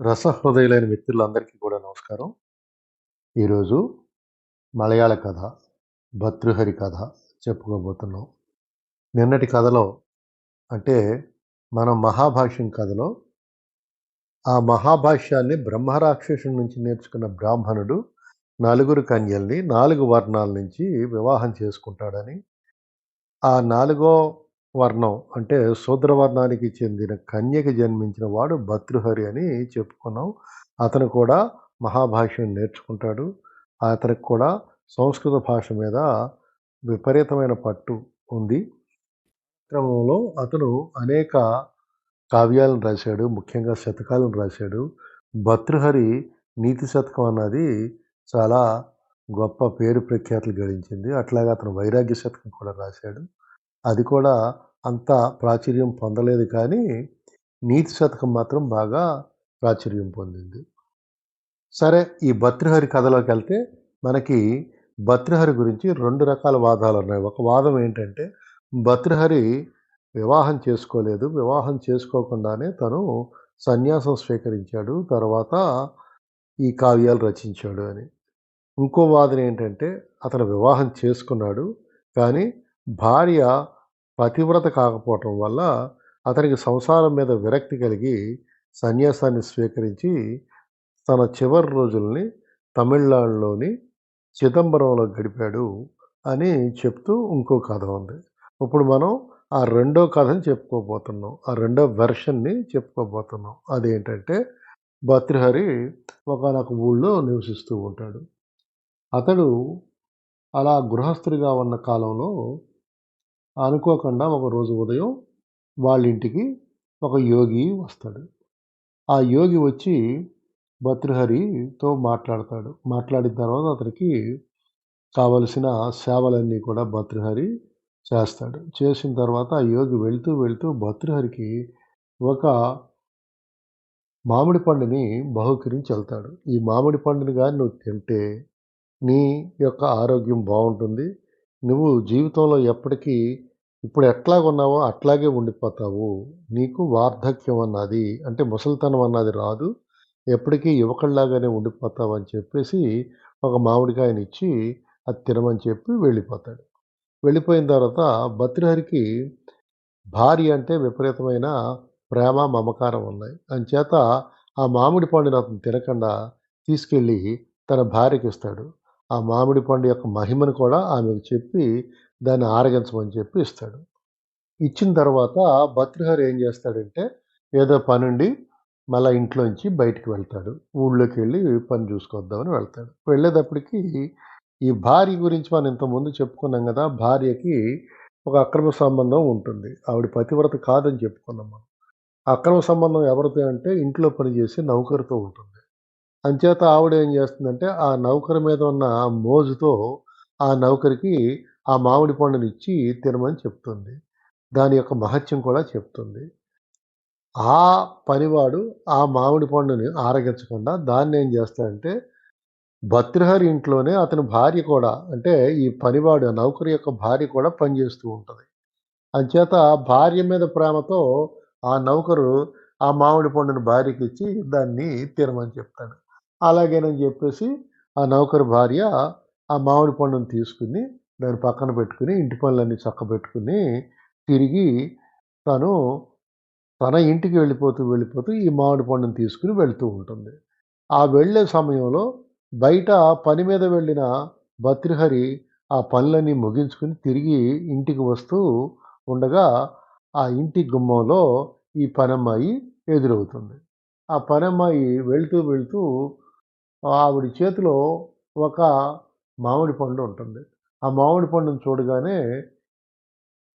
రసహృదయులైన మిత్రులందరికీ కూడా నమస్కారం. ఈరోజు మలయాళ కథ 'భర్తృహరి' కథ చెప్పుకోబోతున్నాం. నిన్నటి కథలో అంటే మనం మహాభాష్యం కథలో ఆ మహాభాష్యాన్ని బ్రహ్మరాక్షసుడి నుంచి నేర్చుకున్న బ్రాహ్మణుడు నలుగురు కన్యల్ని నాలుగు వర్ణాల నుంచి వివాహం చేసుకుంటాడని ఆ నాలుగో వర్ణం. అంటే శూద్రవర్ణానికి చెందిన కన్యకి జన్మించిన వాడు భర్తృహరి అని చెప్పుకున్నాం. అతను కూడా మహాభాష్యం నేర్చుకుంటాడు. అతనికి కూడా సంస్కృత భాష మీద విపరీతమైన పట్టు ఉంది. క్రమంలో అతను అనేక కావ్యాలను రాశాడు ముఖ్యంగా శతకాలను రాశాడు. భర్తృహరి నీతి శతకం అన్నది చాలా గొప్ప పేరు ప్రఖ్యాతులు గడించింది. అట్లాగే అతను వైరాగ్య శతకం కూడా రాశాడు. అది కూడా అంత ప్రాచుర్యం పొందలేదు కానీ నీతి శతకం మాత్రం బాగా ప్రాచుర్యం పొందింది. సరే ఈ భర్తృహరి కథలోకి వెళ్తే మనకి భర్తృహరి గురించి రెండు రకాల వాదాలు ఉన్నాయి. ఒక వాదం ఏంటంటే భర్తృహరి వివాహం చేసుకోలేదు. వివాహం చేసుకోకుండానే తను సన్యాసం స్వీకరించాడు. తర్వాత ఈ కావ్యాలు రచించాడు అని. ఇంకో వాదన ఏంటంటే అతను వివాహం చేసుకున్నాడు కానీ భార్య పతివ్రత కాకపోవటం వల్ల అతనికి సంసారం మీద విరక్తి కలిగి సన్యాసాన్ని స్వీకరించి తన చివరి రోజుల్ని తమిళనాడులోని చిదంబరంలో గడిపాడు అని చెప్తూ ఇంకో కథ ఉంది. ఇప్పుడు మనం ఆ రెండో కథని చెప్పుకోబోతున్నాం. ఆ రెండో వెర్షన్ని చెప్పుకోబోతున్నాం. అదేంటంటే భర్తృహరి ఒకనొక ఊళ్ళో నివసిస్తూ ఉంటాడు. అతడు అలా గృహస్థుడిగా ఉన్న కాలంలో అనుకోకుండా ఒక రోజు ఉదయం వాళ్ళ ఇంటికి ఒక యోగి వస్తాడు. ఆ యోగి వచ్చి భర్తృహరితో మాట్లాడతాడు. మాట్లాడిన తర్వాత అతనికి కావలసిన సేవలన్నీ కూడా భర్తృహరి చేస్తాడు. చేసిన తర్వాత ఆ యోగి వెళ్తూ వెళ్తూ భర్తృహరికి ఒక మామిడి పండుని బహుకరించి వెళ్తాడు. ఈ మామిడి పండుని కానీ నువ్వు తింటే నీ యొక్క ఆరోగ్యం బాగుంటుంది. నువ్వు జీవితంలో ఎప్పటికీ ఇప్పుడు ఎట్లాగున్నావో అట్లాగే ఉండిపోతావు. నీకు వార్ధక్యం అన్నది అంటే ముసలితనం అన్నది రాదు. ఎప్పటికీ యువకుల్లాగానే ఉండిపోతావు అని చెప్పేసి ఒక మామిడికాయని ఇచ్చి అది తినమని చెప్పి వెళ్ళిపోతాడు. వెళ్ళిపోయిన తర్వాత భర్తృహరికి భార్య అంటే విపరీతమైన ప్రేమ మమకారం ఉన్నాయి. అంచేత ఆ మామిడి పండుని అతను తినకుండా తీసుకెళ్ళి తన భార్యకి ఇస్తాడు ఆ మామిడి పండు యొక్క మహిమను కూడా ఆమెకు చెప్పి దాన్ని ఆరగించమని చెప్పి ఇస్తాడు. ఇచ్చిన తర్వాత భర్తృహరి ఏం చేస్తాడంటే ఏదో పనుండి మళ్ళీ ఇంట్లోంచి బయటికి వెళ్తాడు. ఊళ్ళోకి వెళ్ళి పని చూసుకొద్దామని వెళ్తాడు. వెళ్ళేటప్పటికి ఈ భార్య గురించి మనం ఇంతకుముందు చెప్పుకున్నాం కదా భార్యకి ఒక అక్రమ సంబంధం ఉంటుంది. ఆవిడ పతివ్రత కాదని చెప్పుకున్నాం మనం. అక్రమ సంబంధం ఎవరితో అంటే ఇంట్లో పనిచేసి నౌకరుతో ఉంటుంది. అంచేత ఆవిడ ఏం చేస్తుందంటే ఆ నౌకరు మీద ఉన్న మోజుతో ఆ నౌకరికి ఆ మామిడి పండుని ఇచ్చి తినమని చెప్తుంది. దాని యొక్క మహత్యం కూడా చెప్తుంది. ఆ పనివాడు ఆ మామిడి పండుని ఆరగించకుండా దాన్ని ఏం చేస్తాడంటే భర్తృహరి ఇంట్లోనే అతని భార్య కూడా అంటే ఈ పనివాడు నౌకరి యొక్క భార్య కూడా పనిచేస్తూ ఉంటుంది. అంచేత భార్య మీద ప్రేమతో ఆ నౌకరు ఆ మామిడి పండుని భార్యకి ఇచ్చి దాన్ని తినమని చెప్తాడు. అలాగేనని చెప్పేసి ఆ నౌకరు భార్య ఆ మామిడి పండును తీసుకుని దాన్ని పక్కన పెట్టుకుని ఇంటి పనులన్నీ చక్కబెట్టుకుని తిరిగి తను తన ఇంటికి వెళ్ళిపోతూ వెళ్ళిపోతూ ఈ మామిడి పండును తీసుకుని వెళ్తూ ఉంటుంది. ఆ వెళ్ళే సమయంలో బయట పని మీద వెళ్ళిన భత్రిహరి ఆ పనులన్నీ ముగించుకుని తిరిగి ఇంటికి వస్తూ ఉండగా ఆ ఇంటి గుమ్మంలో ఈ పనమ్మాయి ఎదురవుతుంది. ఆ పనమ్మాయి వెళ్తూ వెళ్తూ ఆవిడ చేతిలో ఒక మామిడి పండు ఉంటుంది. ఆ మామిడి పండును చూడగానే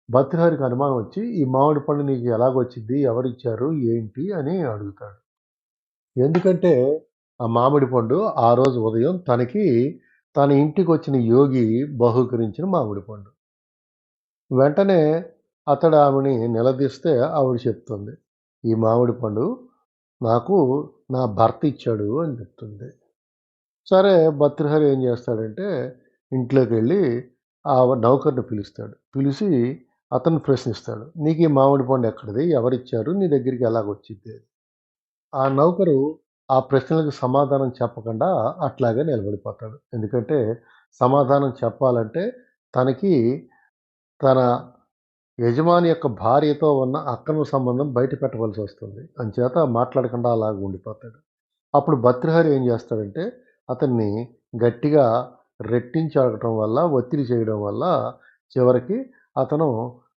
భర్తృహరికి అనుమానం వచ్చి ఈ మామిడి పండు నీకు ఎలాగొచ్చింది? ఎవరిచ్చారు? ఏంటి? అని అడుగుతాడు. ఎందుకంటే ఆ మామిడి పండు ఆ రోజు ఉదయం తనకి తన ఇంటికి వచ్చిన యోగి బహుకరించిన మామిడి పండు. వెంటనే అతడు ఆమెని నిలదీస్తే ఆవిడ చెప్తుంది ఈ మామిడి పండు నాకు నా భర్త ఇచ్చాడు అని చెప్తుంది. సరే భర్తృహరి ఏం చేస్తాడంటే ఇంట్లోకి వెళ్ళి ఆ నౌకర్ని పిలుస్తాడు. పిలిచి అతను ప్రశ్నిస్తాడు. నీకు ఈ మామిడి పండు ఎక్కడిది? ఎవరిచ్చారు? నీ దగ్గరికి ఎలాగొచ్చింది అని. ఆ నౌకరు ఆ ప్రశ్నలకు సమాధానం చెప్పకుండా అట్లాగే నిలబడిపోతాడు. ఎందుకంటే సమాధానం చెప్పాలంటే తనకి తన యజమాని యొక్క భార్యతో ఉన్న అక్రమ సంబంధం బయట పెట్టవలసి వస్తుంది. అంచేత మాట్లాడకుండా అలాగ ఉండిపోతాడు. అప్పుడు భర్తృహరి ఏం చేస్తాడంటే అతన్ని గట్టిగా రెట్టించి అడగటం వల్ల ఒత్తిడి చేయడం వల్ల చివరికి అతను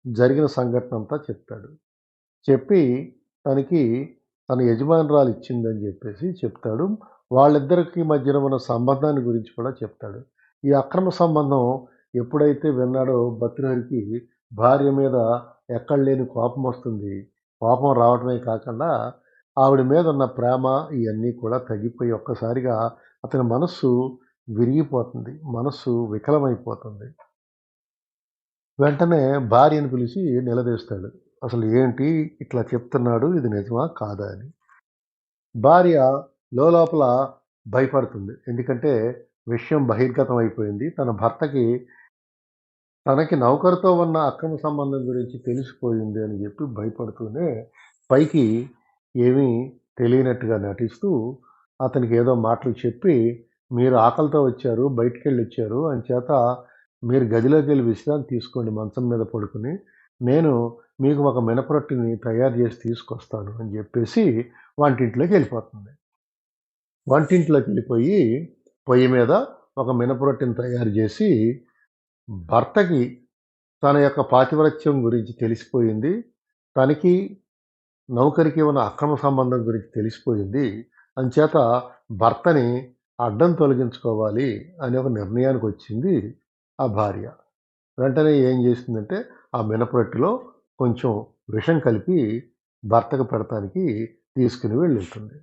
జరిగిన సంఘటన అంతా చెప్తాడు చెప్పి తనకి తన యజమానురాలు ఇచ్చిందని చెప్పేసి చెప్తాడు. వాళ్ళిద్దరికి మధ్యన ఉన్న సంబంధాన్ని గురించి కూడా చెప్తాడు. ఈ అక్రమ సంబంధం ఎప్పుడైతే విన్నాడో భద్రహరికి భార్య మీద ఎక్కడ లేని కోపం వస్తుంది. కోపం రావడమే కాకుండా ఆవిడ మీద ఉన్న ప్రేమ ఇవన్నీ కూడా తగ్గిపోయి ఒక్కసారిగా అతని మనస్సు విరిగిపోతుంది మనస్సు వికలమైపోతుంది. వెంటనే భార్యను పిలిచి నిలదీస్తాడు. అసలు ఏంటి ఇట్లా చెప్తున్నాడు? ఇది నిజమా? కాదా? అని. భార్య లోపల భయపడుతుంది. ఎందుకంటే విషయం బహిర్గతం అయిపోయింది తన భర్తకి తనకి నౌకరుతో ఉన్న అక్రమ సంబంధం గురించి తెలిసిపోయింది అని చెప్పి భయపడుతూనే పైకి ఏమీ తెలియనట్టుగా నటిస్తూ అతనికి ఏదో మాటలు చెప్పి మీరు ఆకలితో వచ్చారు బయటికి వెళ్ళి వచ్చారు అంచేత మీరు గదిలోకి వెళ్ళి విశ్రాంతి తీసుకోండి మంచం మీద పడుకుని. నేను మీకు ఒక మినపరొట్టిని తయారు చేసి తీసుకొస్తాను అని చెప్పేసి వంటింట్లోకి వెళ్ళిపోతుంది. వంటింట్లోకి వెళ్ళిపోయి పొయ్యి మీద ఒక మినపరొట్టిని తయారు చేసి భర్తకి తన యొక్క పాతివ్రత్యం గురించి తెలిసిపోయింది. తనకి నౌకరికి ఉన్న అక్రమ సంబంధం గురించి తెలిసిపోయింది. అంచేత భర్తని అడ్డం తొలగించుకోవాలి అనే ఒక నిర్ణయానికి వచ్చింది ఆ భార్య. వెంటనే ఏం చేసిందంటే ఆ మినపరొట్టిలో కొంచెం విషం కలిపి భర్తకు పెడతానికి తీసుకుని వెళ్ళింటుంది.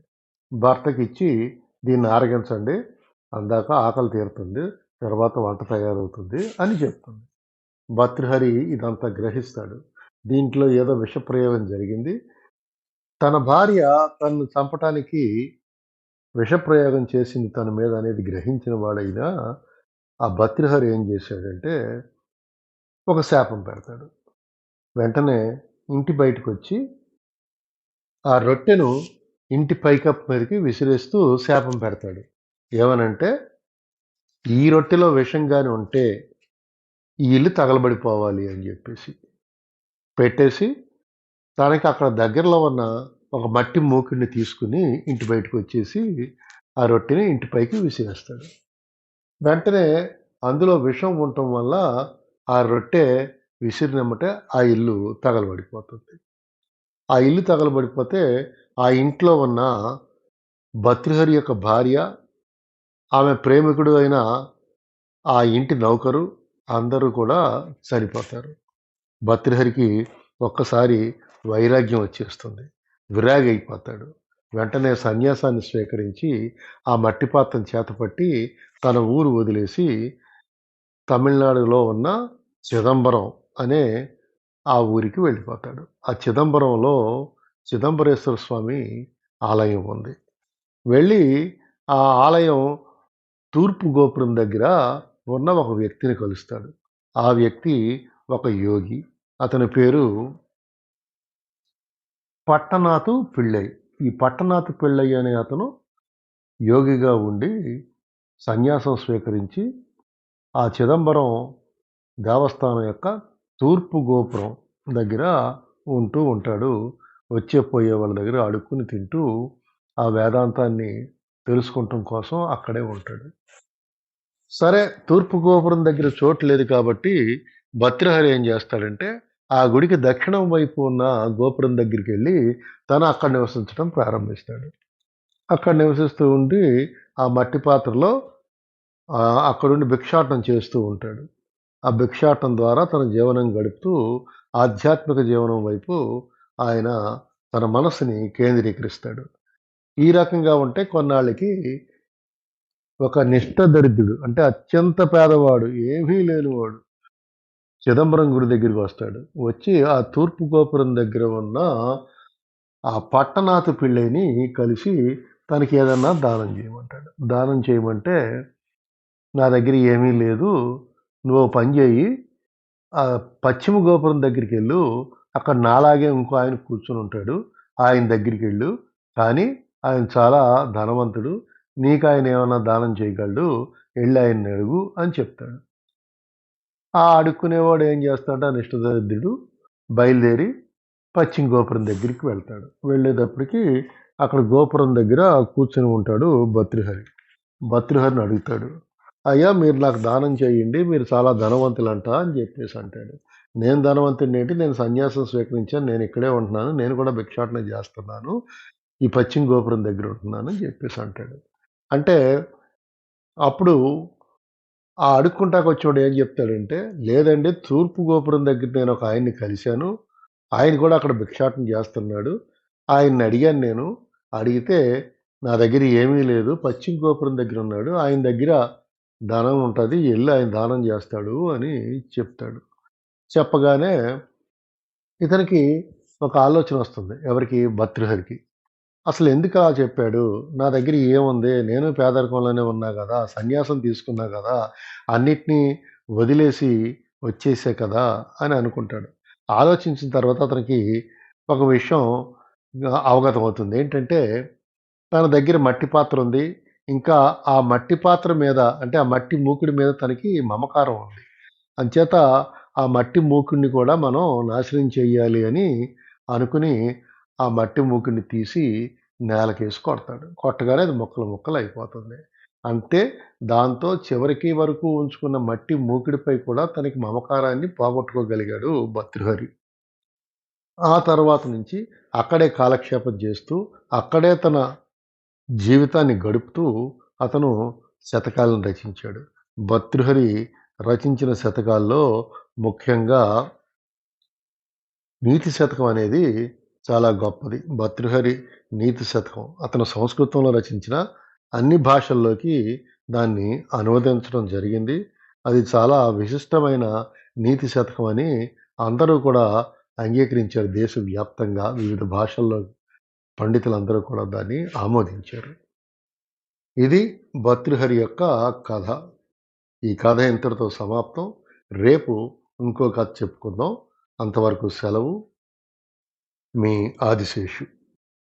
భర్తకి ఇచ్చి దీన్ని ఆరగించండి అందాక ఆకలి తీరుతుంది తర్వాత వంట తయారవుతుంది అని చెప్తుంది. భర్తృహరి ఇదంతా గ్రహిస్తాడు. దీంట్లో ఏదో విషప్రయోగం జరిగింది. తన భార్య తనను చంపటానికి విషప్రయోగం చేసింది తన మీద అనేది గ్రహించిన వాడైనా ఆ భర్తృహరి ఏం చేశాడంటే ఒక శాపం పెడతాడు. వెంటనే ఇంటి బయటకు వచ్చి ఆ రొట్టెను ఇంటి పైకప్పు మీదకి విసిరేస్తూ శాపం పెడతాడు. ఏమనంటే ఈ రొట్టెలో విషంగాని ఉంటే ఈ ఇల్లు తగలబడిపోవాలి అని చెప్పేసి పెట్టేసి తనకి అక్కడ దగ్గరలో ఉన్న ఒక మట్టి మూకిడిని తీసుకుని ఇంటి బయటకు వచ్చేసి ఆ రొట్టెని ఇంటి పైకి విసిరేస్తాడు. వెంటనే అందులో విషం ఉండటం వల్ల ఆ రొట్టె విసిరినమ్మటే ఆ ఇల్లు తగలబడిపోతుంది. ఆ ఇల్లు తగలబడిపోతే ఆ ఇంట్లో ఉన్న భర్తృహరి యొక్క భార్య ఆమె ప్రేమికుడు అయిన ఆ ఇంటి నౌకరు అందరూ కూడా చనిపోతారు. భర్తృహరికి ఒక్కసారి వైరాగ్యం వచ్చేస్తుంది. విరాగి అయిపోతాడు వెంటనే సన్యాసాన్ని స్వీకరించి ఆ మట్టి పాత్రను చేతపట్టి తన ఊరు వదిలేసి తమిళనాడులో ఉన్న చిదంబరం అనే ఆ ఊరికి వెళ్ళిపోతాడు. ఆ చిదంబరంలో చిదంబరేశ్వర స్వామి ఆలయం ఉంది. వెళ్ళి ఆ ఆలయం తూర్పు గోపురం దగ్గర ఉన్న ఒక వ్యక్తిని కలుస్తాడు. ఆ వ్యక్తి ఒక యోగి. అతని పేరు పట్టనాథు పిళ్ళై. ఈ పట్టనాథు పిళ్ళై అనే అతను యోగిగా ఉండి సన్యాసం స్వీకరించి ఆ చిదంబరం దేవస్థానం యొక్క తూర్పు గోపురం దగ్గర ఉంటూ ఉంటాడు. వచ్చే పోయే వాళ్ళ దగ్గర అడుక్కుని తింటూ ఆ వేదాంతాన్ని తెలుసుకోవటం కోసం అక్కడే ఉంటాడు. సరే తూర్పు గోపురం దగ్గర చోటు లేదు కాబట్టి భద్రహరి ఏం చేస్తాడంటే ఆ గుడికి దక్షిణం వైపు ఉన్న గోపురం దగ్గరికి వెళ్ళి తను అక్కడ నివసించడం ప్రారంభిస్తాడు. అక్కడ నివసిస్తూ ఉండి ఆ మట్టి పాత్రలో అక్కడుండి భిక్షాటనం చేస్తూ ఉంటాడు. ఆ భిక్షాటనం ద్వారా తన జీవనం గడుపుతూ ఆధ్యాత్మిక జీవనం వైపు ఆయన తన మనసుని కేంద్రీకరిస్తాడు. ఈ రకంగా ఉంటే కొన్నాళ్ళకి ఒక నిష్ఠ దరిద్రుడు అంటే అత్యంత పేదవాడు ఏమీ లేనివాడు చిదంబరం గుడి దగ్గరికి వస్తాడు. వచ్చి ఆ తూర్పు గోపురం దగ్గర ఉన్న ఆ పట్టణాతు పిళ్ళైని కలిసి తనకి ఏదన్నా దానం చేయమంటాడు. దానం చేయమంటే నా దగ్గర ఏమీ లేదు నువ్వు పని చేయి. ఆ పశ్చిమ గోపురం దగ్గరికి వెళ్ళు. అక్కడ నాలాగే ఇంకో ఆయన కూర్చొని ఉంటాడు. ఆయన దగ్గరికి వెళ్ళు. కానీ ఆయన చాలా ధనవంతుడు. నీకు ఆయన ఏమైనా దానం చేయగలడు? వెళ్ళి ఆయన్ని అడుగు అని చెప్తాడు. ఆ అడుక్కునేవాడు ఏం చేస్తాడు ఆ నిష్ఠదరిద్రుడు బయలుదేరి పశ్చిమ గోపురం దగ్గరికి వెళ్తాడు. వెళ్ళేటప్పటికి అక్కడ గోపురం దగ్గర కూర్చొని ఉంటాడు భతృహరి భత్రిహరిని అడుగుతాడు అయ్యా మీరు నాకు దానం చేయండి మీరు చాలా ధనవంతులంట అని చెప్పేసి అంటాడు. నేను ధనవంతుడిని ఏంటి? నేను సన్యాసం స్వీకరించాను నేను ఇక్కడే ఉంటున్నాను నేను కూడా భిక్షాటన చేస్తున్నాను ఈ పశ్చిమ గోపురం దగ్గర ఉంటున్నాను అని చెప్పేసి అంటాడు. అంటే అప్పుడు ఆ అడుక్కుంటాకు వచ్చేవాడు ఏం చెప్తాడంటే లేదండి తూర్పు గోపురం దగ్గర నేను ఒక ఆయన్ని కలిశాను. ఆయన కూడా అక్కడ భిక్షాటం చేస్తున్నాడు. ఆయన్ని అడిగాను నేను. అడిగితే నా దగ్గర ఏమీ లేదు. పశ్చిమ గోపురం దగ్గర ఉన్నాడు. ఆయన దగ్గర దానం ఉంటుంది. వెళ్ళి ఆయన దానం చేస్తాడు అని చెప్తాడు. చెప్పగానే ఇతనికి ఒక ఆలోచన వస్తుంది. ఎవరికి? భర్తృహరికి అసలు ఎందుకు అలా చెప్పాడు? నా దగ్గర ఏముంది? నేను పేదరికంలోనే ఉన్నా కదా సన్యాసం తీసుకున్నా కదా అన్నిటినీ వదిలేసి వచ్చేసే కదా అని అనుకుంటాడు. ఆలోచించిన తర్వాత అతనికి ఒక విషయం అవగతం అవుతుంది ఏంటంటే తన దగ్గర మట్టి పాత్ర ఉంది. ఇంకా ఆ మట్టి పాత్ర మీద అంటే ఆ మట్టి మూకుడి మీద తనకి మమకారం ఉంది. అంచేత ఆ మట్టి మూకుడిని కూడా మనం నాశనం చేయాలి అని అనుకుని ఆ మట్టి మూకుడిని తీసి నేలకేసి కొడతాడు. కొట్టగానే అది ముక్కలు ముక్కలు అయిపోతుంది. అంతే దాంతో చివరికి వరకు ఉంచుకున్న మట్టి మూకిడిపై కూడా తనకి మమకారాన్ని పోగొట్టుకోగలిగాడు భతృహరి ఆ తర్వాత నుంచి అక్కడే కాలక్షేపం చేస్తూ అక్కడే తన జీవితాన్ని గడుపుతూ అతను శతకాలను రచించాడు. భతృహరి రచించిన శతకాల్లో ముఖ్యంగా నీతి శతకం అనేది చాలా గొప్పది. భతృహరి నీతి శతకం. అతను సంస్కృతంలో రచించిన అన్ని భాషల్లోకి దాన్ని అనువదించడం జరిగింది. అది చాలా విశిష్టమైన నీతి శతకం అని అందరూ కూడా అంగీకరించారు. దేశవ్యాప్తంగా వివిధ భాషల్లో పండితులందరూ కూడా దాన్ని ఆమోదించారు. ఇది భతృహరి యొక్క కథ. ఈ కథ ఇంతటితో సమాప్తం. రేపు ఇంకో కథ చెప్పుకుందాం. అంతవరకు సెలవు. మీ ఆదిశేషు